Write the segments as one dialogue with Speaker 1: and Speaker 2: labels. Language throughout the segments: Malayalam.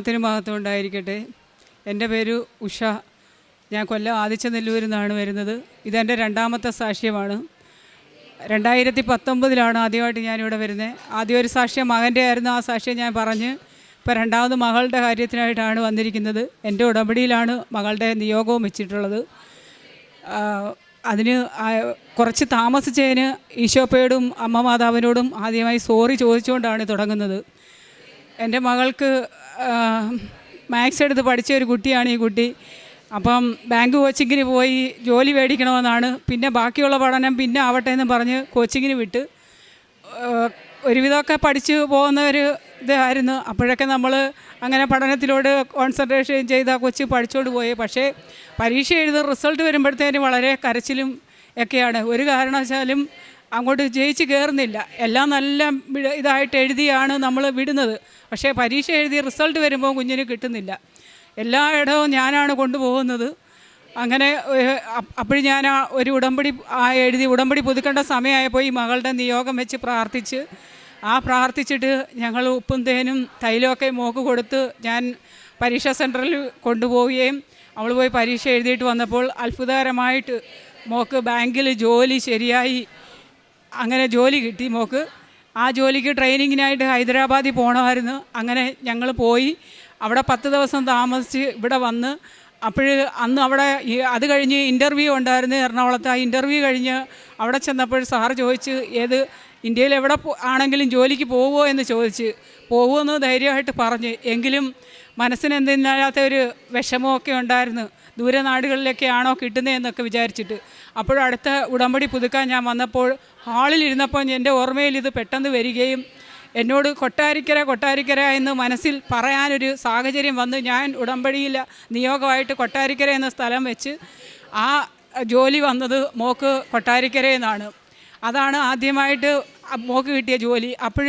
Speaker 1: നാമത്തിന് മഹത്വം ഉണ്ടായിരിക്കട്ടെ എന്റെ പേര് ഉഷ. ഞാൻ കൊല്ലം ആദിച്ച നെല്ലൂരിൽ നിന്നാണ് വരുന്നത്. ഇതെന്റെ രണ്ടാമത്തെ സാക്ഷ്യമാണ്. രണ്ടായിരത്തി പത്തൊമ്പതിലാണ് ആദ്യമായിട്ട് ഞാനിവിടെ വരുന്നത് ആദ്യം ഒരു സാക്ഷ്യം മകന്റെ ആയിരുന്നു. ആ സാക്ഷ്യം ഞാൻ പറഞ്ഞ് ഇപ്പോൾ രണ്ടാമത് മകളുടെ കാര്യത്തിനായിട്ടാണ് വന്നിരിക്കുന്നത്. എന്റെ ഉടമ്പടിയിലാണ് മകളുടെ നിയോഗവും വെച്ചിട്ടുള്ളത്. അതിന് കുറച്ച് താമസിച്ചതിന് ഈശോപ്പയോടും അമ്മ മാതാവിനോടും ആദ്യമായി സോറി ചോദിച്ചുകൊണ്ടാണ് തുടങ്ങുന്നത്. എന്റെ മകൾക്ക് മാത്സ് എടുത്ത് പഠിച്ച ഒരു കുട്ടിയാണ് ഈ കുട്ടി. അപ്പം ബാങ്ക് കോച്ചിങ്ങിന് പോയി ജോലി മേടിക്കണമെന്നാണ്. പിന്നെ ബാക്കിയുള്ള പഠനം പിന്നെ ആവട്ടെ എന്ന് പറഞ്ഞ് കോച്ചിങ്ങിന് വിട്ട്. ഒരുവിധമൊക്കെ പഠിച്ച് പോകുന്ന ഒരു ഇതായിരുന്നു. അപ്പോഴൊക്കെ നമ്മൾ അങ്ങനെ പഠനത്തിലോട് കോൺസെൻട്രേഷൻ ചെയ്ത് ആ കൊച്ചു പഠിച്ചുകൊണ്ട് പോയി. പക്ഷേ പരീക്ഷ എഴുതുന്ന റിസൾട്ട് വരുമ്പോഴത്തേന് വളരെ കരച്ചിലും ഒക്കെയാണ്. ഒരു കാരണവശാലും അങ്ങോട്ട് ജയിച്ച് കയറുന്നില്ല എല്ലാം നല്ല ഇതായിട്ട് എഴുതിയാണ് നമ്മൾ വിടുന്നത്. പക്ഷേ പരീക്ഷ എഴുതി റിസൾട്ട് വരുമ്പോൾ കുഞ്ഞിന് കിട്ടുന്നില്ല. എല്ലാ ഇടവും ഞാനാണ് കൊണ്ടുപോകുന്നത്. അങ്ങനെ അപ്പോഴും ഞാൻ ഒരു ഉടമ്പടി എഴുതി ഉടമ്പടി പുതുക്കേണ്ട സമയമായപ്പോൾ ഈ മകളുടെ നിയോഗം വെച്ച് പ്രാർത്ഥിച്ച് ആ പ്രാർത്ഥിച്ചിട്ട് ഞങ്ങൾ ഉപ്പും തേനും തൈലമൊക്കെ മോക്ക് കൊടുത്ത് ഞാൻ പരീക്ഷാ സെന്ററിൽ കൊണ്ടുപോവുകയും അവൾ പോയി പരീക്ഷ എഴുതിയിട്ട് വന്നപ്പോൾ അത്ഭുതകരമായിട്ട് മോക്ക് ബാങ്കിൽ ജോലി ശരിയായി. അങ്ങനെ ജോലി കിട്ടി മോക്ക്. ആ ജോലിക്ക് ട്രെയിനിങ്ങിനായിട്ട് ഹൈദരാബാദിൽ പോകണമായിരുന്നു അങ്ങനെ ഞങ്ങൾ പോയി. അവിടെ പത്ത് ദിവസം താമസിച്ച് ഇവിടെ വന്ന് അപ്പോൾ അന്ന് അവിടെ അത് കഴിഞ്ഞ് ഇന്റർവ്യൂ ഉണ്ടായിരുന്നു എറണാകുളത്ത്. ആ ഇന്റർവ്യൂ കഴിഞ്ഞ് അവിടെ ചെന്നപ്പോൾ സാർ ചോദിച്ച് ഏത് ഇന്ത്യയിൽ എവിടെ ആണെങ്കിലും ജോലിക്ക് പോവുമോ എന്ന് ചോദിച്ച്. പോകുമെന്ന് ധൈര്യമായിട്ട് പറഞ്ഞ്. എങ്കിലും മനസ്സിന് എന്തെന്നില്ലാത്ത ഒരു വിഷമമൊക്കെ ഉണ്ടായിരുന്നു. ദൂരനാടുകളിലൊക്കെ ആണോ കിട്ടുന്നതെന്നൊക്കെ വിചാരിച്ചിട്ട്. അപ്പോഴടുത്ത ഉടമ്പടി പുതുക്കാൻ ഞാൻ വന്നപ്പോൾ ഹാളിലിരുന്നപ്പോൾ എന്റെ ഓർമ്മയിൽ ഇത് പെട്ടെന്ന് വരികയും എന്നോട് കൊട്ടാരിക്കര കൊട്ടാരിക്കര എന്ന് മനസ്സിൽ പറയാനൊരു സാഹചര്യം വന്ന്. ഞാൻ ഉടമ്പടിയിൽ നിയോഗമായിട്ട് കൊട്ടാരിക്കര എന്ന സ്ഥലം വെച്ച് ആ ജോലി വന്നത് മോക്ക് കൊട്ടാരിക്കര എന്നാണ് അതാണ് ആദ്യമായിട്ട് മോക്ക് കിട്ടിയ ജോലി. അപ്പോൾ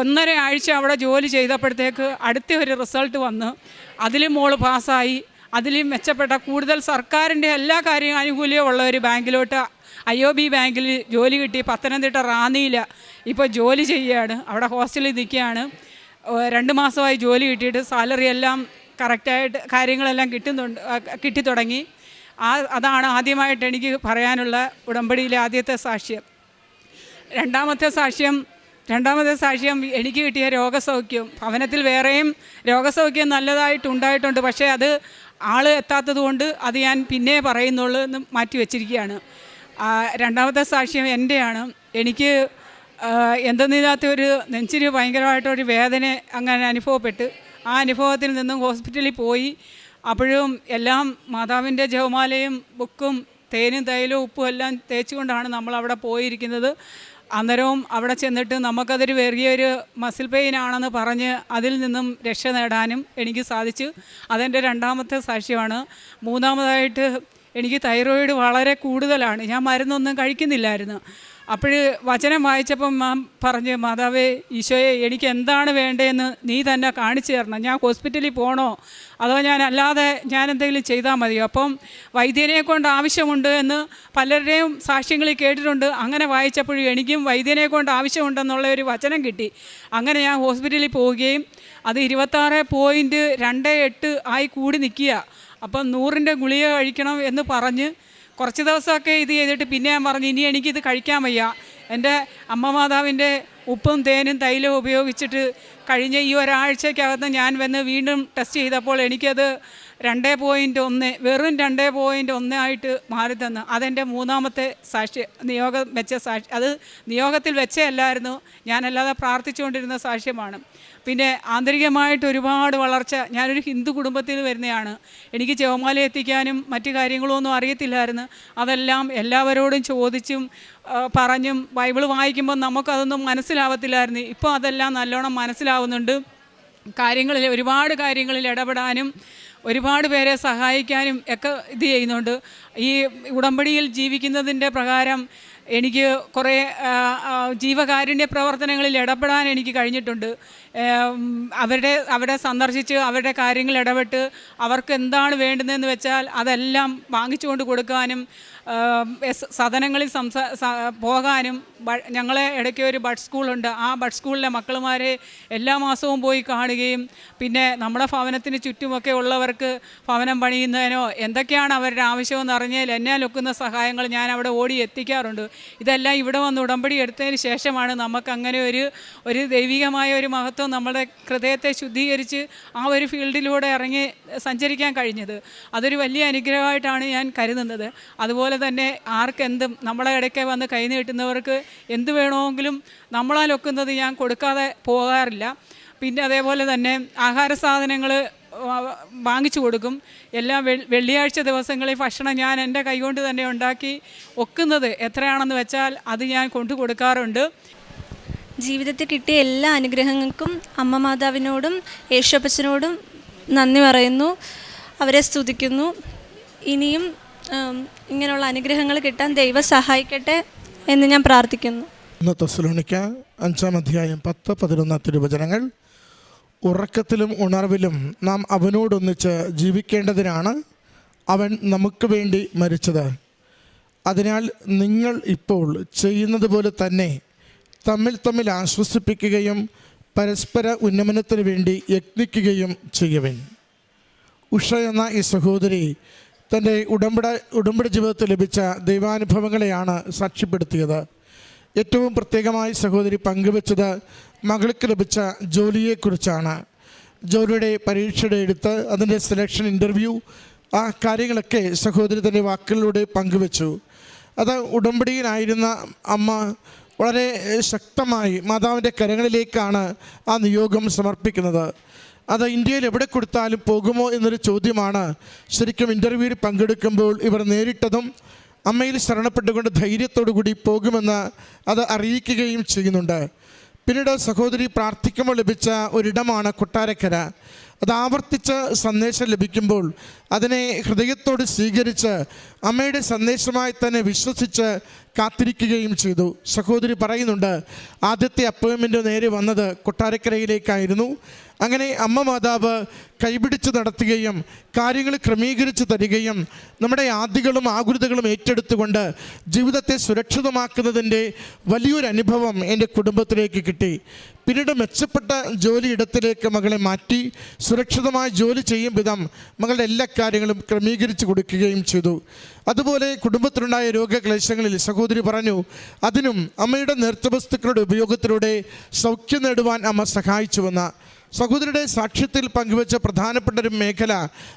Speaker 1: ഒന്നര ആഴ്ച അവിടെ ജോലി ചെയ്തപ്പോഴത്തേക്ക് അടുത്ത ഒരു റിസൾട്ട് വന്ന് അതിലും മോൾ പാസ്സായി. അതിലും മെച്ചപ്പെട്ട കൂടുതൽ സർക്കാരിന്റെ എല്ലാ കാര്യവും ആനുകൂല്യവും ഉള്ള ഒരു ബാങ്കിലോട്ട് ഐ ഒ ബി ബാങ്കിൽ ജോലി കിട്ടി പത്തനംതിട്ട റാന്നിയിൽ ഇപ്പോൾ ജോലി ചെയ്യുകയാണ്. അവിടെ ഹോസ്റ്റലിൽ നിൽക്കുകയാണ്. രണ്ട് മാസമായി ജോലി കിട്ടിയിട്ട് സാലറി എല്ലാം കറക്റ്റായിട്ട് കാര്യങ്ങളെല്ലാം കിട്ടുന്നുണ്ട് കിട്ടിത്തുടങ്ങി. ആ അതാണ് ആദ്യമായിട്ട് എനിക്ക് പറയാനുള്ള ഉടമ്പടിയിലെ ആദ്യത്തെ സാക്ഷ്യം. രണ്ടാമത്തെ സാക്ഷ്യം രണ്ടാമത്തെ സാക്ഷ്യം എനിക്ക് കിട്ടിയ രോഗസൗഖ്യം. ഭവനത്തിൽ വേറെയും രോഗസൗഖ്യം നല്ലതായിട്ട് ഉണ്ടായിട്ടുണ്ട് പക്ഷേ അത് ആൾ എത്താത്തത് കൊണ്ട് അത് ഞാൻ പിന്നെ പറയുന്നുള്ളൂ എന്ന് മാറ്റി വെച്ചിരിക്കുകയാണ്. രണ്ടാമത്തെ സാക്ഷ്യം എന്റെയാണ് എനിക്ക് എന്തെന്നില്ലാത്ത ഒരു നെഞ്ചിന് ഭയങ്കരമായിട്ടൊരു വേദന അങ്ങനെ അനുഭവപ്പെട്ട് ആ അനുഭവത്തിൽ നിന്നും ഹോസ്പിറ്റലിൽ പോയി. അപ്പോഴും എല്ലാം മാതാവിന്റെ ജവമാലയും ബുക്കും തേനും തൈലും ഉപ്പും എല്ലാം തേച്ചുകൊണ്ടാണ് നമ്മൾ അവിടെ പോയിരിക്കുന്നത്. അന്നേരവും അവിടെ ചെന്നിട്ട് നമുക്കതൊരു വലിയൊരു മസിൽ പെയിൻ ആണെന്ന് പറഞ്ഞ് അതിൽ നിന്നും രക്ഷ നേടാനും എനിക്ക് സാധിച്ചു. അതെന്റെ രണ്ടാമത്തെ സാക്ഷ്യമാണ്. മൂന്നാമതായിട്ട് എനിക്ക് തൈറോയിഡ് വളരെ കൂടുതലാണ്. ഞാൻ മരുന്നൊന്നും കഴിക്കുന്നില്ലായിരുന്നു. അപ്പോൾ വചനം വായിച്ചപ്പം മാം പറഞ്ഞ് മാതാവേ ഈശോയെ എനിക്ക് എന്താണ് വേണ്ടതെന്ന് നീ തന്നെ കാണിച്ചു തരണം. ഞാൻ ഹോസ്പിറ്റലിൽ പോകണോ അതോ ഞാൻ അല്ലാതെ ഞാൻ എന്തെങ്കിലും ചെയ്താൽ മതിയോ? അപ്പം വൈദ്യനെ കൊണ്ട് ആവശ്യമുണ്ട് എന്ന് പലരുടെയും സാക്ഷ്യങ്ങളിൽ കേട്ടിട്ടുണ്ട്. അങ്ങനെ വായിച്ചപ്പോഴും എനിക്കും വൈദ്യനെ കൊണ്ട് ആവശ്യമുണ്ടെന്നുള്ള ഒരു വചനം കിട്ടി. അങ്ങനെ ഞാൻ ഹോസ്പിറ്റലിൽ പോവുകയും അത് ഇരുപത്താറ് പോയിന്റ് രണ്ട് എട്ട് ആയി കൂടി നിൽക്കുക. അപ്പം നൂറിന്റെ ഗുളിക കഴിക്കണം എന്ന് പറഞ്ഞ് കുറച്ച് ദിവസമൊക്കെ ഇത് ചെയ്തിട്ട് പിന്നെ ഞാൻ പറഞ്ഞു ഇനി എനിക്കിത് കഴിക്കാൻ വയ്യ. എന്റെ അമ്മ മാതാവിന്റെ ഉപ്പും തേനും തൈലവും ഉപയോഗിച്ചിട്ട് കഴിഞ്ഞ ഈ ഒരാഴ്ചക്കകത്ത് ഞാൻ വന്ന് വീണ്ടും ടെസ്റ്റ് ചെയ്തപ്പോൾ എനിക്കത് രണ്ട് പോയിന്റ് ഒന്ന് വെറും രണ്ട് പോയിന്റ് ഒന്ന് ആയിട്ട് മാറി തന്നു. അതെന്റെ മൂന്നാമത്തെ സാക്ഷി നിയോഗം വെച്ച സാക്ഷി അത് നിയോഗത്തിൽ വെച്ചല്ലായിരുന്നു ഞാനല്ലാതെ പ്രാർത്ഥിച്ചുകൊണ്ടിരുന്ന സാക്ഷ്യമാണ്. പിന്നെ ആന്തരികമായിട്ട് ഒരുപാട് വളർച്ച ഞാനൊരു ഹിന്ദു കുടുംബത്തിൽ വരുന്നതാണ് എനിക്ക് ജവമാല എത്തിക്കാനും മറ്റു കാര്യങ്ങളും ഒന്നും അറിയത്തില്ലായിരുന്നു. അതെല്ലാം എല്ലാവരോടും ചോദിച്ചും പറഞ്ഞും ബൈബിൾ വായിക്കുമ്പോൾ നമുക്കതൊന്നും മനസ്സിലാവത്തില്ലായിരുന്നു. ഇപ്പോൾ അതെല്ലാം നല്ലോണം മനസ്സിലാവുന്നുണ്ട്. കാര്യങ്ങളിൽ ഒരുപാട് കാര്യങ്ങളിൽ ഇടപെടാനും ഒരുപാട് പേരെ സഹായിക്കാനും ഒക്കെ ഇത് ചെയ്യുന്നുണ്ട്. ഈ ഉടമ്പടിയിൽ ജീവിക്കുന്നതിന്റെ പ്രകാരം എനിക്ക് കുറേ ജീവകാരുണ്യ പ്രവർത്തനങ്ങളിൽ ഇടപെടാൻ എനിക്ക് കഴിഞ്ഞിട്ടുണ്ട്. അവരുടെ അവരെ സന്ദർശിച്ച് അവരുടെ കാര്യങ്ങൾ ഇടപെട്ട് അവർക്ക് എന്താണ് വേണ്ടുന്നതെന്ന് വെച്ചാൽ അതെല്ലാം വാങ്ങിച്ചുകൊണ്ട് കൊടുക്കാനും സദനങ്ങളിൽ സംസാ പോകാനും ഞങ്ങളെ ഇടയ്ക്ക് ഒരു ബഡ് സ്കൂളുണ്ട്. ആ ബഡ് സ്കൂളിലെ മക്കളുമാരെ എല്ലാ മാസവും പോയി കാണുകയും പിന്നെ നമ്മുടെ ഭവനത്തിന് ചുറ്റുമൊക്കെ ഉള്ളവർക്ക് ഭവനം പണിയുന്നതിനോ എന്തൊക്കെയാണ് അവരുടെ ആവശ്യമെന്ന് അറിഞ്ഞാൽ എന്നെ ലൊക്കുന്ന സഹായങ്ങൾ ഞാൻ അവിടെ ഓടി എത്തിക്കാറുണ്ട്. ഇതെല്ലാം ഇവിടെ വന്ന് ഉടമ്പടി എടുത്തതിന് ശേഷമാണ് നമുക്ക് അങ്ങനെ ഒരു ഒരു ദൈവികമായ ഒരു മഹത്വം നമ്മുടെ ഹൃദയത്തെ ശുദ്ധീകരിച്ച് ആ ഒരു ഫീൽഡിലൂടെ ഇറങ്ങി സഞ്ചരിക്കാൻ കഴിഞ്ഞത്. അതൊരു വലിയ അനുഗ്രഹമായിട്ടാണ് ഞാൻ കരുതുന്നത്. അതുപോലെ തന്നെ ആർക്കെന്തും നമ്മളെ ഇടയ്ക്ക് വന്ന് കൈ നീട്ടുന്നവർക്ക് എന്ത് വേണമെങ്കിലും നമ്മളാൽ ഒക്കുന്നത് ഞാൻ കൊടുക്കാതെ പോകാറില്ല. പിന്നെ അതേപോലെ തന്നെ ആഹാര സാധനങ്ങൾ വാങ്ങിച്ചു കൊടുക്കും. എല്ലാ വെള്ളിയാഴ്ച ദിവസങ്ങളിൽ ഭക്ഷണം ഞാൻ എന്റെ കൈകൊണ്ട് തന്നെ ഉണ്ടാക്കി ഒക്കുന്നത് എത്രയാണെന്ന് വെച്ചാൽ അത് ഞാൻ കൊണ്ടു കൊടുക്കാറുണ്ട്.
Speaker 2: ജീവിതത്തിൽ കിട്ടിയ എല്ലാ അനുഗ്രഹങ്ങൾക്കും അമ്മ മാതാവിനോടും യേശുപ്പച്ചനോടും നന്ദി പറയുന്നു. അവരെ സ്തുതിക്കുന്നു. ഇനിയും ഇങ്ങനെയുള്ള അനുഗ്രഹങ്ങൾ കിട്ടാൻ ദൈവം സഹായിക്കട്ടെ എന്ന് ഞാൻ പ്രാർത്ഥിക്കുന്നു.
Speaker 3: ഇന്ന് തെസ്സലോണിക്ക അഞ്ചാം അധ്യായം പത്ത് പതിനൊന്ന് തിരുവചനങ്ങൾ. ഉറക്കത്തിലും ഉണർവിലും നാം അവനോടൊന്നിച്ച് ജീവിക്കേണ്ടതിനാണ് അവൻ നമുക്ക് വേണ്ടി മരിച്ചത്. അതിനാൽ നിങ്ങൾ ഇപ്പോൾ ചെയ്യുന്നത് പോലെ തന്നെ തമ്മിൽ തമ്മിൽ ആശ്വസിപ്പിക്കുകയും പരസ്പര ഉന്നമനത്തിന് വേണ്ടി യത്നിക്കുകയും ചെയ്യുവൻ. ഉഷ എന്ന ഈ സഹോദരി തന്റെ ഉടമ്പട ഉടമ്പടി ജീവിതത്തിൽ ലഭിച്ച ദൈവാനുഭവങ്ങളെയാണ് സാക്ഷ്യപ്പെടുത്തിയത്. ഏറ്റവും പ്രത്യേകമായി സഹോദരി പങ്കുവച്ചത് മകൾക്ക് ലഭിച്ച ജോലിയെക്കുറിച്ചാണ്. ജോലിയുടെ പരീക്ഷയുടെ എടുത്ത് അതിന്റെ സെലക്ഷൻ ഇന്റർവ്യൂ ആ കാര്യങ്ങളൊക്കെ സഹോദരി തന്റെ വാക്കുകളിലൂടെ പങ്കുവച്ചു. അത് ഉടമ്പടിയിലായിരുന്ന അമ്മ വളരെ ശക്തമായി മാതാവിന്റെ കരങ്ങളിലേക്കാണ് ആ നിയോഗം സമർപ്പിക്കുന്നത്. അത് ഇന്ത്യയിൽ എവിടെ കൊടുത്താലും പോകുമോ എന്നൊരു ചോദ്യമാണ്. ശരിക്കും ഇന്റർവ്യൂവിൽ പങ്കെടുക്കുമ്പോൾ ഇവർ നേരിട്ടതും അമ്മയിൽ ശരണപ്പെട്ടുകൊണ്ട് ധൈര്യത്തോടു കൂടി പോകുമെന്ന് അത് അറിയിക്കുകയും ചെയ്യുന്നുണ്ട്. പിന്നീട് സഹോദരി പ്രാർത്ഥിക്കുമ്പോൾ ലഭിച്ച ഒരിടമാണ് കൊട്ടാരക്കര. അത് ആവർത്തിച്ച് സന്ദേശം ലഭിക്കുമ്പോൾ അതിനെ ഹൃദയത്തോട് സ്വീകരിച്ച് അമ്മയുടെ സന്ദേശമായി തന്നെ വിശ്വസിച്ച് കാത്തിരിക്കുകയും ചെയ്തു. സഹോദരി പറയുന്നുണ്ട് ആദ്യത്തെ അപ്പോയിൻമെന്റ് നേരെ വന്നത് കൊട്ടാരക്കരയിലേക്കായിരുന്നു. അങ്ങനെ അമ്മ മാതാവ് കൈപിടിച്ച് നടത്തുകയും കാര്യങ്ങൾ ക്രമീകരിച്ച് തരികയും നമ്മുടെ ആദികളും ആകുലതകളും ഏറ്റെടുത്തുകൊണ്ട് ജീവിതത്തെ സുരക്ഷിതമാക്കുന്നതിന്റെ വലിയൊരു അനുഭവം എന്റെ കുടുംബത്തിലേക്ക് കിട്ടി. പിന്നീട് മെച്ചപ്പെട്ട ജോലിയിടത്തിലേക്ക് മകളെ മാറ്റി സുരക്ഷിതമായി ജോലി ചെയ്യും വിധം മകളുടെ എല്ലാ കാര്യങ്ങളും ക്രമീകരിച്ച് കൊടുക്കുകയും ചെയ്തു. അതുപോലെ കുടുംബത്തിലുണ്ടായ രോഗക്ലേശങ്ങളിൽ സഹോദരി പറഞ്ഞു അതിനും അമ്മയുടെ നേർത്തവസ്തുക്കളുടെ ഉപയോഗത്തിലൂടെ സൗഖ്യം നേടുവാൻ അമ്മ സഹായിച്ചുവെന്ന സഹോദരിയുടെ സാക്ഷ്യത്തിൽ പങ്കുവച്ച പ്രധാനപ്പെട്ട ഒരു മേഖല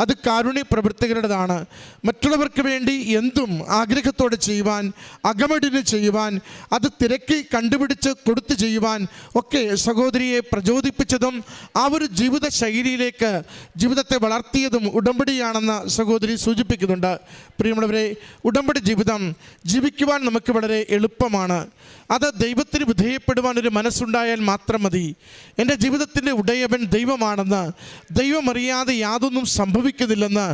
Speaker 3: അത് കാരുണ്യ പ്രവൃത്തികളുടേതാണ് മറ്റുള്ളവർക്ക് വേണ്ടി എന്തും ആഗ്രഹത്തോടെ ചെയ്യുവാൻ അകമടിന് ചെയ്യുവാൻ അത് തിരക്കി കണ്ടുപിടിച്ച് കൊടുത്തു ചെയ്യുവാൻ ഒക്കെ സഹോദരിയെ പ്രചോദിപ്പിച്ചതും ആ ഒരു ജീവിത ശൈലിയിലേക്ക് ജീവിതത്തെ വളർത്തിയതും ഉടമ്പടിയാണെന്ന് സഹോദരി സൂചിപ്പിക്കുന്നുണ്ട്. പ്രിയമുള്ളവരെ ഉടമ്പടി ജീവിതം ജീവിക്കുവാൻ നമുക്ക് വളരെ എളുപ്പമാണ്. അത് ദൈവത്തിന് വിധേയപ്പെടുവാൻ ഒരു മനസ്സുണ്ടായാൽ മാത്രം മതി. എന്റെ ജീവിതത്തിന്റെ ഉടയവൻ ദൈവമാണെന്ന് ദൈവമറിയാതെ യാതൊന്നും സംഭവിക്കുന്നില്ലെന്ന്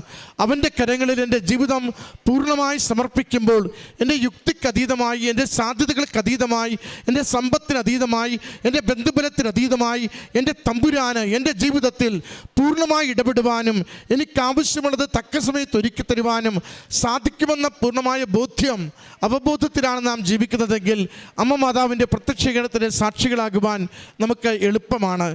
Speaker 3: അവന്റെ കരങ്ങളിൽ എന്റെ ജീവിതം പൂർണമായി സമർപ്പിക്കുമ്പോൾ എന്റെ യുക്തിക്കതീതമായി എന്റെ സാധ്യതകൾക്ക് അതീതമായി എന്റെ സമ്പത്തിനതീതമായി എന്റെ ബന്ധുബലത്തിനതീതമായി എന്റെ തമ്പുരാന് എന്റെ ജീവിതത്തിൽ പൂർണമായി ഇടപെടുവാനും എനിക്കാവശ്യമുള്ളത് തക്ക സമയത്ത് ഒരുക്കി തരുവാനും സാധിക്കുമെന്ന പൂർണമായ ബോധ്യം അവബോധത്തിലാണ് നാം ജീവിക്കുന്നതെങ്കിൽ അമ്മ മാതാവിന്റെ പ്രത്യക്ഷീകരണത്തിന് സാക്ഷികളാകുവാൻ നമുക്ക് എളുപ്പമാണ്.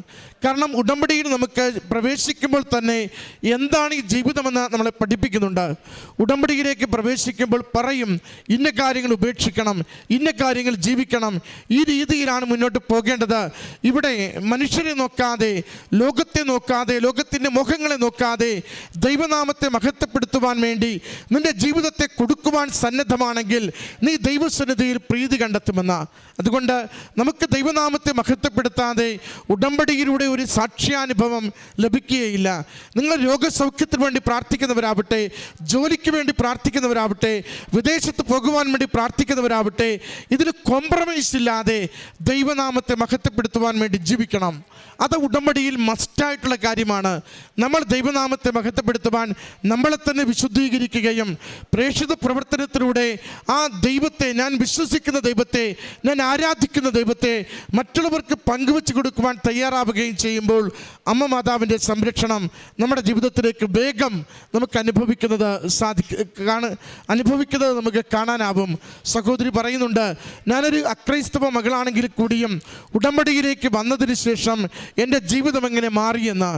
Speaker 3: കാരണം ഉടമ്പടിയിൽ നമുക്ക് പ്രവേശിക്കുമ്പോൾ തന്നെ എന്താണ് ഈ ജീവിതമെന്ന് നമ്മളെ പഠിപ്പിക്കുന്നുണ്ട്. ഉടമ്പടിയിലേക്ക് പ്രവേശിക്കുമ്പോൾ പറയും ഇന്ന കാര്യങ്ങൾ ഉപേക്ഷിക്കണം ഇന്ന കാര്യങ്ങൾ ജീവിക്കണം. ഈ രീതിയിലാണ് മുന്നോട്ട് പോകേണ്ടത്. ഇവിടെ മനുഷ്യരെ നോക്കാതെ ലോകത്തെ നോക്കാതെ ലോകത്തിന്റെ മുഖങ്ങളെ നോക്കാതെ ദൈവനാമത്തെ മഹത്വപ്പെടുത്തുവാൻ വേണ്ടി നിന്റെ ജീവിതത്തെ കൊടുക്കുവാൻ സന്നദ്ധമാണെങ്കിൽ നീ ദൈവസന്നിധിയിൽ പ്രീതി കണ്ടെത്തുമെന്ന. അതുകൊണ്ട് നമുക്ക് ദൈവനാമത്തെ മഹത്വപ്പെടുത്താതെ ഉടമ്പടിയിലൂടെ ഒരു സാക്ഷ്യാനുഭവം ലഭിക്കുകയില്ല. നിങ്ങൾ രോഗസൗഖ്യത്തിന് വേണ്ടി പ്രാർത്ഥിക്കുന്നവരാവട്ടെ ജോലിക്ക് വേണ്ടി പ്രാർത്ഥിക്കുന്നവരാവട്ടെ വിദേശത്ത് പോകുവാൻ വേണ്ടി പ്രാർത്ഥിക്കുന്നവരാവട്ടെ ഇതിൽ കോംപ്രമൈസ് ഇല്ലാതെ ദൈവനാമത്തെ മഹത്വപ്പെടുത്തുവാൻ വേണ്ടി ജീവിക്കണം. അത് ഉടമ്പടിയിൽ മസ്റ്റ് മസ്റ്റായിട്ടുള്ള കാര്യമാണ്. നമ്മൾ ദൈവനാമത്തെ മഹത്വപ്പെടുത്തുവാൻ നമ്മളെ തന്നെ വിശുദ്ധീകരിക്കുകയും പ്രേക്ഷിത പ്രവർത്തനത്തിലൂടെ ആ ദൈവത്തെ ഞാൻ വിശ്വസിക്കുന്ന ദൈവത്തെ ഞാൻ ആരാധിക്കുന്ന ദൈവത്തെ മറ്റുള്ളവർക്ക് പങ്കുവെച്ച് കൊടുക്കുവാൻ തയ്യാറാവുകയും ചെയ്യുമ്പോൾ അമ്മ മാതാവിന്റെ സംരക്ഷണം നമ്മുടെ ജീവിതത്തിലേക്ക് വേഗം നമുക്ക് അനുഭവിക്കുന്നത് സാധി കാണ അനുഭവിക്കുന്നത് നമുക്ക് കാണാനാവും. സഹോദരി പറയുന്നുണ്ട് ഞാനൊരു അക്രൈസ്തവ മകളാണെങ്കിൽ കൂടിയും ഉടമ്പടിയിലേക്ക് വന്നതിന് ശേഷം എന്റെ ജീവിതം എങ്ങനെ മാറിയെന്ന്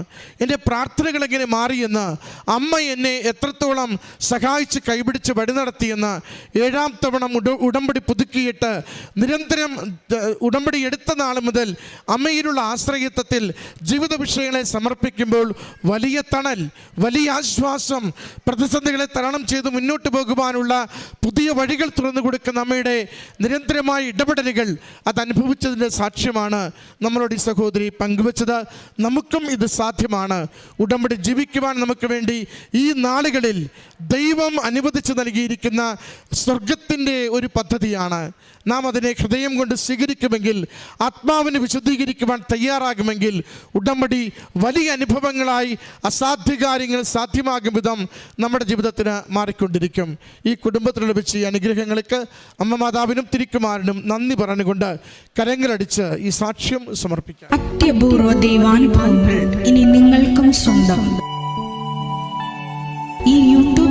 Speaker 3: എന്റെ പ്രാർത്ഥനകൾ എങ്ങനെ മാറിയെന്ന് അമ്മ എന്നെ എത്രത്തോളം സഹായിച്ച് കൈപിടിച്ച് വഴി നടത്തിയെന്ന് ഏഴാം തവണ ഉടമ്പടി പുതുക്കിയിട്ട് നിരന്തരം ഉടമ്പടി എടുത്ത നാൾ മുതൽ അമ്മയിലുള്ള ആശ്രയത്വത്തിൽ ജീവിത വിഷയങ്ങളെ സമർപ്പിക്കുമ്പോൾ വലിയ തണൽ വലിയ ആശ്വാസം പ്രതിസന്ധികളെ തരണം ചെയ്ത് മുന്നോട്ട് പോകുവാനുള്ള പുതിയ വഴികൾ തുറന്നു കൊടുക്കുന്ന അമ്മയുടെ നിരന്തരമായ ഇടപെടലുകൾ അത് അനുഭവിച്ചതിന്റെ സാക്ഷ്യമാണ്. നമ്മളോട് ഈ സഹോദരി പങ്കുവച്ചത് നമുക്കും ഇത് സാധ്യമാണ്. ഉടമ്പടി ജീവിക്കുവാൻ നമുക്ക് വേണ്ടി ഈ നാളുകളിൽ ദൈവം അനുവദിച്ച് നൽകിയിരിക്കുന്ന സ്വർഗത്തിന്റെ ഒരു പദ്ധതിയാണ്. നാം അതിനെ ഹൃദയം കൊണ്ട് സ്വീകരിക്കുമെങ്കിൽ ആത്മാവിനെ വിശുദ്ധീകരിക്കുവാൻ തയ്യാറാകുമെങ്കിൽ ഉടമ്പടി വലിയ അനുഭവങ്ങളായി അസാധ്യ കാര്യങ്ങൾ സാധ്യമാകും വിധം നമ്മുടെ ജീവിതത്തിന് മാറിക്കൊണ്ടിരിക്കും. ഈ കുടുംബത്തിൽ ലഭിച്ച ഈ അനുഗ്രഹങ്ങൾക്ക് അമ്മ മാതാവിനും തിരിക്കുമാരനും നന്ദി പറഞ്ഞുകൊണ്ട് കരങ്ങളടിച്ച് ഈ സാക്ഷ്യം സമർപ്പിക്കാം.
Speaker 4: അത്യപൂർവ ദൈവാനുഭവങ്ങൾ ഇനി നിങ്ങൾക്കും സ്വന്തം. ഈ